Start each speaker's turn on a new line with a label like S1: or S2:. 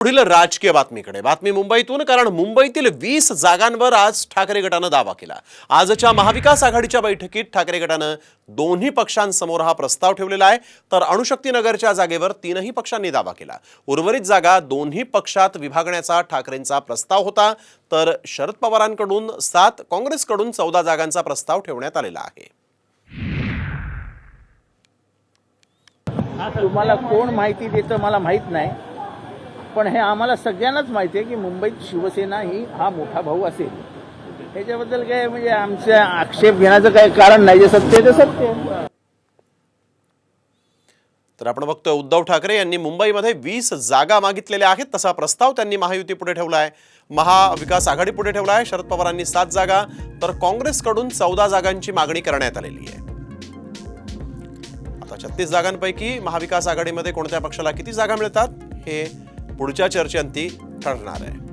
S1: पुढील राजकीय बातमीकडे. बातमी मुंबईतून कारण मुंबईतील वीस जागांवर आज ठाकरे गटानं दावा केला. आजच्या महाविकास आघाडीच्या बैठकीत ठाकरे गटानं दोन्ही पक्षांसमोर हा प्रस्ताव ठेवलेला आहे. तर अणुशक्तीनगरच्या जागेवर तीनही पक्षांनी दावा केला. उर्वरित जागा दोन्ही पक्षात विभागण्याचा ठाकरेंचा प्रस्ताव होता. तर शरद पवारांकडून सात काँग्रेसकडून चौदा जागांचा प्रस्ताव ठेवण्यात आलेला आहे.
S2: तुम्हाला कोण माहिती देतं मला माहीत नाही. पण हे आम्हाला सगळ्यांनाच माहिती आहे की मुंबईत शिवसेना ही हा मोठा भाऊ असेल. ह्याच्याबद्दल काय म्हणजे आमचा आक्षेप घेण्याचं काही कारण नाही जे सत्य ते सत्य
S1: तर आपण बघतोय उद्धव ठाकरे यांनी मुंबईमध्ये वीस जागा मागितलेल्या आहेत तसा प्रस्ताव त्यांनी महायुती पुढे ठेवला आहे महाविकास आघाडी पुढे ठेवला आहे शरद पवारांनी सात जागा तर काँग्रेसकडून चौदा जागांची मागणी करण्यात आलेली आहे. आता छत्तीस जागांपैकी महाविकास आघाडीमध्ये कोणत्या पक्षाला किती जागा मिळतात हे पुढच्या चर्चेअंती ठरणार आहे.